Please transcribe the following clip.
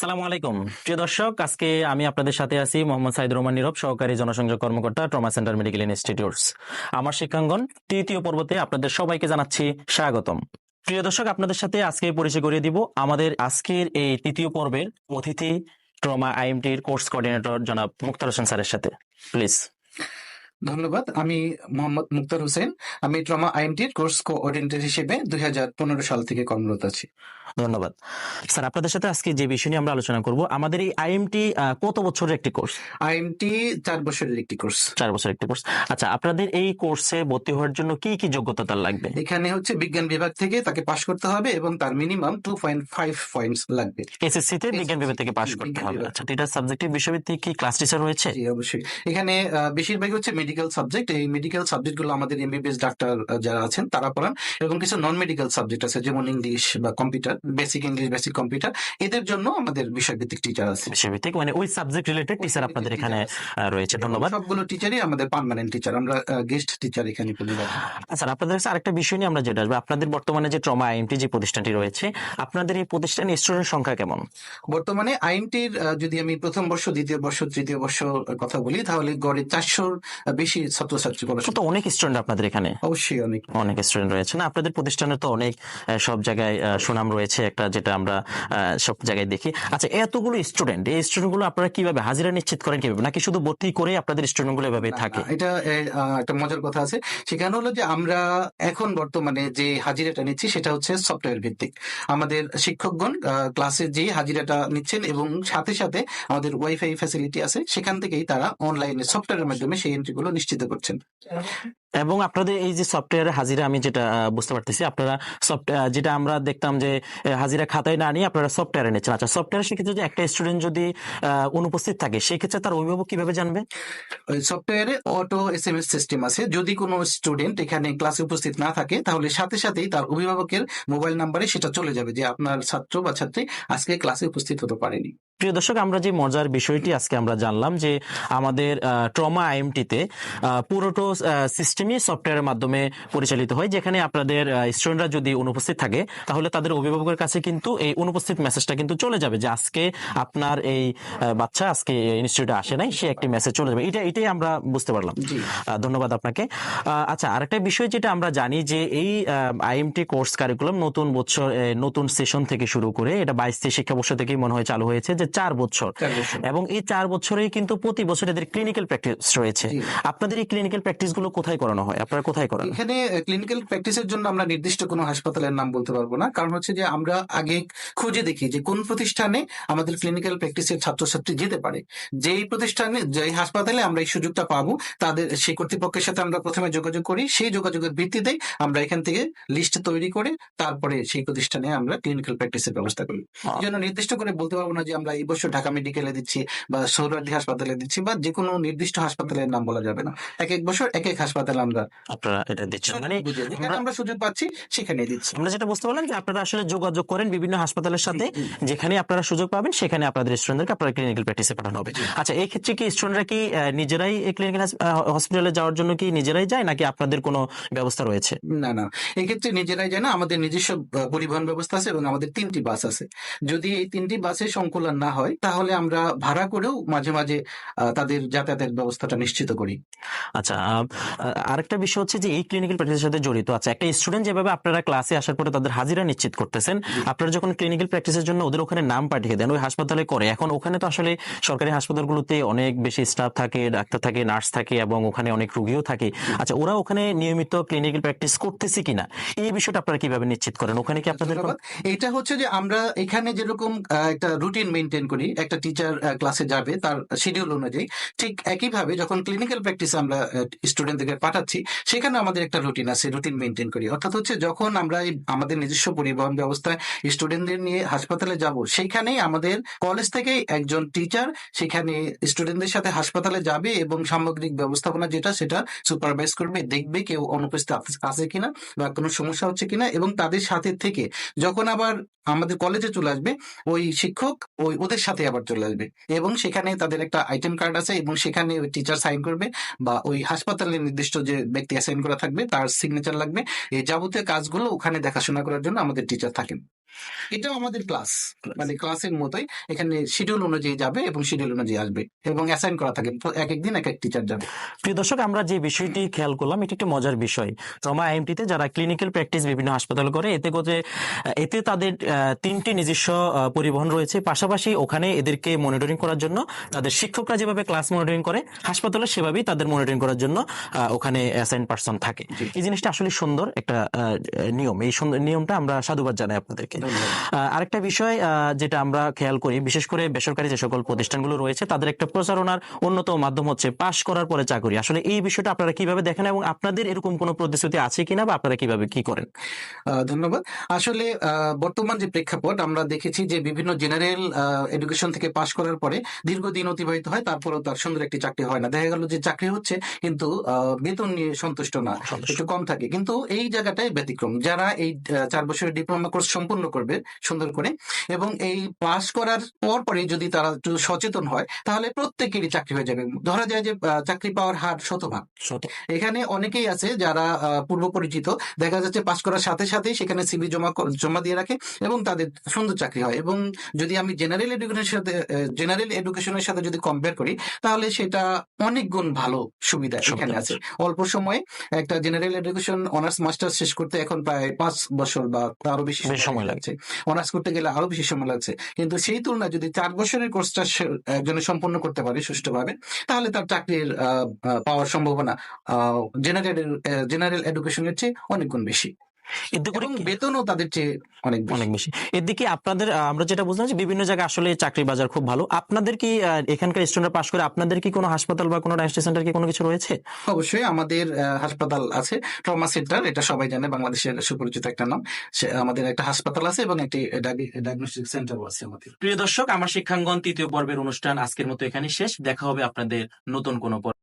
আসসালামু আলাইকুম। প্রিয় দর্শক, আজকে আমি আপনাদের সাথে আছি মোহাম্মদ সাইদ রহমান নীরব, সহকারী জনসংযোগ কর্মকর্তা, ট্রমা সেন্টার মেডিকেল ইনস্টিটিউটস। আমার শিক্ষাঙ্গন, তৃতীয় পর্বতে আপনাদের সবাইকে জানাচ্ছি স্বাগতম। প্রিয় দর্শক, আপনাদের সাথে আজকে পরিচয় করিয়ে দিব আমাদের আজকের এই তৃতীয় পর্বের অতিথি, ট্রমা আইএমটির কোর্স কোঅর্ডিনেটর জনাব মুক্তার হোসেন স্যারের সাথে। প্লিজ। ধন্যবাদ। আমি মোহাম্মদ মুক্তার হোসেন। আমি ট্রমা আইএমটির কোর্স কোঅর্ডিনেটর হিসেবে দুই সাল থেকে কর্মরত আছি। ধন্যবাদ। স্যার আপনাদের সাথে আজকে যে বিষয় নিয়ে আমরা আলোচনা করব আমাদের এই আইএমটি কত বছরের একটি কোর্স? আইএমটি চার বছরের একটি কোর্স। চার বছর একটি কোর্স। আচ্ছা আপনাদের এই কোর্সে ভর্তি হওয়ার জন্য কি কি যোগ্যতা তার লাগবে? এখানে হচ্ছে বিজ্ঞান বিভাগ থেকে তাকে পাশ করতে হবে এবং তার minimum two point five points লাগবে। এসএসসি তে বিজ্ঞান বিভাগ থেকে পাশ করতে হবে। আচ্ছা এটা সাবজেক্টিভ বিষয়ভিত্তিক কি ক্লাস টিচার রয়েছে? জি অবশ্যই। এখানে বেশিরভাগই হচ্ছে মেডিকেল সাবজেক্ট এই মেডিকেল সাবজেক্টগুলো আমাদের এমবিবিএস ডাক্তার যারা আছেন তারা পড়ান। এরকম কিছু নন মেডিকেল সাবজেক্ট আছে যেমন ইংলিশ বা computer basic English basic computer এদের জন্য আমাদের বিষয়ভিত্তিক টিচার আছে। বিষয়ভিত্তিক মানে ওই সাবজেক্ট রিলেটেড টিচার আপনাদের এখানে রয়েছে। ধন্যবাদ। সবগুলো টিচারই আমাদের পার্মানেন্ট টিচার আমরা গেস্ট টিচার এখানে পড়ি না। আচ্ছা আপনাদের কাছে আরেকটা বিষয় নিয়ে আমরা যেটা আসবে। আপনাদের বর্তমানে যে ট্রমা আইএমটি যে প্রতিষ্ঠানটি রয়েছে আপনাদের এই প্রতিষ্ঠানে স্টুডেন্ট সংখ্যা কেমন? বর্তমানে আহ, যদি আমি প্রথম বর্ষ দ্বিতীয় বর্ষ তৃতীয় বর্ষ কথা বলি তাহলে গড়ে চারশোর বেশি ছাত্রছাত্রী পড়াশোনা তো অনেক স্টুডেন্ট আপনাদের এখানে? অবশ্যই অনেক। অনেক স্টুডেন্ট রয়েছে। না আপনাদের প্রতিষ্ঠানে তো অনেক সব জায়গায় সুনাম রয়েছে একটা যেটা আমরা সব জায়গায় দেখি। আচ্ছা এতগুলো স্টুডেন্ট এই স্টুডেন্টগুলো আপনারা কীভাবে হাজিরা নিশ্চিত করেন কীভাবে? নাকি শুধু ভর্তি করে আপনাদের স্টুডেন্টগুলো এভাবে থাকে? এটা একটা মজার কথা আছে। সেখানে হলো যে আমরা এখন বর্তমানে যে হাজিরাটা নিচ্ছি সেটা হচ্ছে সফটওয়্যার ভিত্তিক। আমাদের শিক্ষকগণ ক্লাসে যে হাজিরাটা নিচ্ছেন এবং সাথে সাথে আমাদের ওয়াইফাই ফ্যাসিলিটি আছে সেখান থেকেই তারা অনলাইনে সফটওয়্যারের মাধ্যমে সেই এন্ট্রি গুলো নিশ্চিত করছেন। এবং আপনাদের এই যে সফটওয়্যার হাজিরা আমি যেটা বুঝতে পারতেছি আপনারা সফটওয়্যার যেটা আমরা দেখতাম যে হাজিরা খাতায় না নিয়ে আপনারা সফটওয়্যারে নিচ্ছেন। আচ্ছা সফটওয়্যার সেক্ষেত্রে যে একটা স্টুডেন্ট যদি অনুপস্থিত থাকে সেই ক্ষেত্রে তার অভিভাবক কীভাবে জানবে? ওই সফটওয়্যারে auto S M S system আছে। যদি কোনো স্টুডেন্ট এখানে ক্লাসে উপস্থিত না থাকে তাহলে সাথে সাথেই তার অভিভাবকের মোবাইল নাম্বারে সেটা চলে যাবে যে আপনার ছাত্র বা ছাত্রী আজকে ক্লাসে উপস্থিত হতে পারেনি। প্রিয় দর্শক আমরা যে মজার বিষয়টি আজকে আমরা জানলাম যে আমাদের ট্রমা আইএমটিতে পুরোটো সিস্টেমই সফটওয়্যারের মাধ্যমে পরিচালিত হয় যেখানে আপনাদের স্টুডেন্টরা যদি অনুপস্থিত থাকে তাহলে তাদের অভিভাবকের কাছে কিন্তু এই অনুপস্থিত মেসেজটা কিন্তু চলে যাবে যে আজকে আপনার এই বাচ্চা আজকে ইনস্টিটিউটে আসে নাই সে একটি মেসেজ চলে যাবে। এটা এটাই আমরা বুঝতে পারলাম। ধন্যবাদ আপনাকে। আচ্ছা আরেকটা বিষয় যেটা আমরা জানি যে এই আইএমটি কোর্স কারিকুলাম নতুন বছর নতুন সেশন থেকে শুরু করে এটা বাইশ শিক্ষাবর্ষ থেকেই মনে হয় চালু হয়েছে যে চার বছর। এবং এই চার বছরেই কিন্তু প্রতি বছর এদের ক্লিনিক্যাল প্র্যাকটিস রয়েছে। আপনাদের এই ক্লিনিক্যাল প্র্যাকটিসগুলো কোথায় করানো হয়? আপনারা কোথায় করান? এখানে ক্লিনিক্যাল প্র্যাকটিসের জন্য আমরা নির্দিষ্ট কোনো হাসপাতালের নাম বলতে পারব না। কারণ হচ্ছে যে আমরা আগে খুঁজে দেখি যে কোন প্রতিষ্ঠানে আমাদের ক্লিনিক্যাল প্র্যাকটিসের ছাত্রছাত্রী যেতে পারে। যেই প্রতিষ্ঠানে যেই হাসপাতালে আমরা এই সুযোগটা পাবো তাদের সেই কর্তৃপক্ষের সাথে আমরা প্রথমে যোগাযোগ করি। সেই যোগাযোগের ভিত্তিতেই আমরা এখান থেকে লিস্ট তৈরি করে তারপরে সেই প্রতিষ্ঠানে আমরা ক্লিনিক্যাল প্র্যাকটিসের ব্যবস্থা করি। এই জন্য নির্দিষ্ট করে বলতে পারব না যে আমরা এই বছর ঢাকা মেডিকেলে দিচ্ছি বা সৌরার্দি হাসপাতালে দিচ্ছি বা যে কোনো নির্দিষ্ট হাসপাতালের নাম বলা যাবে না। এক এক বছর এক এক হাসপাতালে আমরা আপনারা এটা দিচ্ছেন। মানে আমরা- সুযোগ পাচ্ছি সেখানে দিচ্ছি। আমরা যেটা বুঝতে পারলাম যে আপনারা আসলে যোগাযোগ করেন বিভিন্ন হাসপাতালের সাথে যেখানে আপনারা সুযোগ পাবেন সেখানে আপনাদের স্টুডেন্টদেরকে আপনারা ক্লিনিক্যাল প্র্যাকটিসে পাঠানো হবে। আচ্ছা এই ক্ষেত্রে কি স্টুডেন্টরা কি নিজেরাই ক্লিনিক্যাল হসপিটালে যাওয়ার জন্য কি নিজেরাই যায় নাকি আপনাদের কোনো ব্যবস্থা রয়েছে? না না। এক্ষেত্রে নিজেরাই যায় না আমাদের নিজস্ব পরিবহন ব্যবস্থা আছে এবং আমাদের তিনটি বাস আছে। যদি এই তিনটি বাসে সংকুলন না হয় তাহলে আমরা ভাড়া করেও মাঝে মাঝে তাদের যাতায়াতের ব্যবস্থাটা নিশ্চিত করি। আচ্ছা আরেকটা বিষয় হচ্ছে যে এই ক্লিনিক্যাল প্র্যাকটিসের সাথে জড়িত। আছে একটা স্টুডেন্ট যেভাবে আপনারা ক্লাসে আসার পরে তাদের হাজিরা নিশ্চিত করতেছেন আপনারা যখন ক্লিনিক্যাল প্র্যাকটিসের জন্য ওদের ওখানে নাম পাঠিয়ে দেন ওই হাসপাতালে করে। এখন ওখানে তো আসলে সরকারি হাসপাতালগুলোতে অনেক বেশি স্টাফ থাকে ডাক্তার থাকে নার্স থাকে এবং ওখানে অনেক রুগীও থাকে। আচ্ছা ওরা ওখানে নিয়মিত ক্লিনিক্যাল প্র্যাকটিস করতেছে কিনা? এই বিষয়টা আপনারা কীভাবে নিশ্চিত করেন? ওখানে কি আপনাদের এটা হচ্ছে যে আমরা এখানে যেরকম একটা রুটিন মেনটেন করি, একটা টিচার ক্লাসে যাবে তার শিডিউল অনুযায়ী। ঠিক একইভাবে যখন ক্লিনিক্যাল প্র্যাকটিসে আমরা স্টুডেন্টদেরকে পাঠাচ্ছি, সেখানে আমাদের একটা রুটিন আছে রুটিন মেনটেন করি। অর্থাৎ হচ্ছে যখন আমরা আমাদের নিজস্ব পরিবহন ব্যবস্থায় স্টুডেন্টদের নিয়ে হাসপাতালে যাব, সেইখানেই আমাদের কলেজ থেকে একজন টিচার সেখানে স্টুডেন্টদের সাথে হাসপাতালে যাবে এবং সামগ্রিক ব্যবস্থাপনা যেটা, সেটা সুপারভাইজ করবে, দেখবে কেউ অনুপস্থিত আছে কিনা বা কোনো সমস্যা হচ্ছে কিনা এবং তাদের সাথে থেকে যখন আবার আমাদের কলেজে চলে আসবে, ওই শিক্ষক, ওই ওদের সাথে আবার চলে আসবে। এবং সেখানে তাদের একটা আইটেম কার্ড আছে এবং সেখানে টিচার সাইন করবে বা ওই হাসপাতালে নির্দিষ্ট যে ব্যক্তি অ্যাসাইন করা থাকবে তার সিগনেচার লাগবে। এই যাবতীয় কাজগুলো ওখানে দেখাশোনা করার জন্য আমাদের টিচার থাকেন। এটাও আমাদের ক্লাস মানে ক্লাসের মতোই। এখানে শিডিউল অনুযায়ী যাবে এবং শিডিউল অনুযায়ী আসবে এবং অ্যাসাইন করা থাকে। এক এক দিন এক এক টিচার যাবে। প্রিয় দর্শক আমরা যে বিষয়টি খেয়াল করলাম এটি একটি মজার বিষয়। ট্রমা আইএমটিতে যারা ক্লিনিক্যাল প্র্যাকটিস বিভিন্ন হাসপাতালে করে এতে করে এতে তাদের তিনটি নিজস্ব পরিবহন রয়েছে। পাশাপাশি ওখানে এদেরকে মনিটরিং করার জন্য তাদের শিক্ষকরা যেভাবে ক্লাস মনিটরিং করে হাসপাতালে সেভাবেই তাদের মনিটরিং করার জন্য ওখানে অ্যাসাইন পার্সন থাকে। এই জিনিসটা আসলে সুন্দর একটা নিয়ম। এই সুন্দর নিয়মটা আমরা সাধুবাদ জানাই আপনাদেরকে। আরেকটা বিষয় আহ, যেটা আমরা খেয়াল করি বিশেষ করে বেসরকারি যে সকল প্রতিষ্ঠানগুলো রয়েছে তাদের একটা প্রচারণার অন্যতম মাধ্যম হচ্ছে পাশ করার পরে চাকরি। আসলে এই বিষয়টা আপনারা কীভাবে দেখেন এবং আপনাদের এরকম কোনো প্রতিশ্রুতি আছে কিনা বা আপনারা কীভাবে কি করেন? ধন্যবাদ। আসলে বর্তমান যে প্রেক্ষাপট আমরা দেখেছি যে বিভিন্ন জেনারেল এডুকেশন থেকে পাশ করার পরে দীর্ঘদিন অতিবাহিত হয় তারপরেও তার সুন্দর একটি চাকরি হয় না। দেখা গেল যে চাকরি হচ্ছে কিন্তু আহ, বেতন নিয়ে সন্তুষ্ট না সন্তুষ্ট। একটু কম থাকে। কিন্তু এই জায়গাটায় ব্যতিক্রম। যারা এই চার বছরের ডিপ্লোমা কোর্স সম্পূর্ণ করবে সুন্দর করে। এবং এই পাস করার পর পরে যদি তারা একটু সচেতন হয় তাহলে প্রত্যেকেরই চাকরি হয়ে যাবে। ধরা যায় যে চাকরি পাওয়ার হার শতভাগ। এখানে অনেকেই আছে যারা পূর্ব পরিচিত। দেখা যাচ্ছে পাশ করার সাথে সাথেই সেখানে সিভি জমা জমা দিয়ে রাখে এবং তাদের সুন্দর চাকরি হয়। এবং যদি আমি জেনারেল এডুকেশনের সাথে জেনারেল এডুকেশনের সাথে যদি কম্পেয়ার করি তাহলে সেটা অনেক গুণ ভালো সুবিধা এখানে আছে। অল্প সময়ে একটা জেনারেল এডুকেশন অনার্স মাস্টার শেষ করতে এখন প্রায় পাঁচ বছর বা তারও বেশি সময় সময় লাগছে। অনার্স করতে গেলে আরও বেশি সময় লাগছে কিন্তু সেই তুলনায় যদি চার বছরের কোর্সটা একজন সম্পন্ন করতে পারে সুষ্ঠুভাবে, তাহলে তার চাকরির পাওয়ার সম্ভাবনা জেনারেল জেনারেল এডুকেশনের চেয়ে অনেক গুণ বেশি এতে করে বেতনও তাদের চেয়ে অনেক অনেক বেশি। এদিকে আপনাদের আমরা যেটা বুঝলাম যে বিভিন্ন জায়গায় আসলে চাকরি বাজার খুব ভালো। আপনাদের কি এখানকার স্টুডেন্ট পাশ করে আপনাদের কি কোনো হাসপাতাল বা কোনো ডায়াগনস্টিক সেন্টার কি কোনো কিছু রয়েছে? অবশ্যই আমাদের হাসপাতাল আছে। ট্রমা সেন্টার এটা সবাই জানে বাংলাদেশের সুপরিচিত একটা নাম। আমাদের একটা হাসপাতাল আছে এবং একটি ডায়াগনস্টিক সেন্টারও আছে আমাদের। প্রিয় দর্শক আমার শিক্ষাঙ্গন তৃতীয় পর্বের অনুষ্ঠান আজকের মতো এখানে শেষ। দেখা হবে আপনাদের নতুন কোনো পর্ব।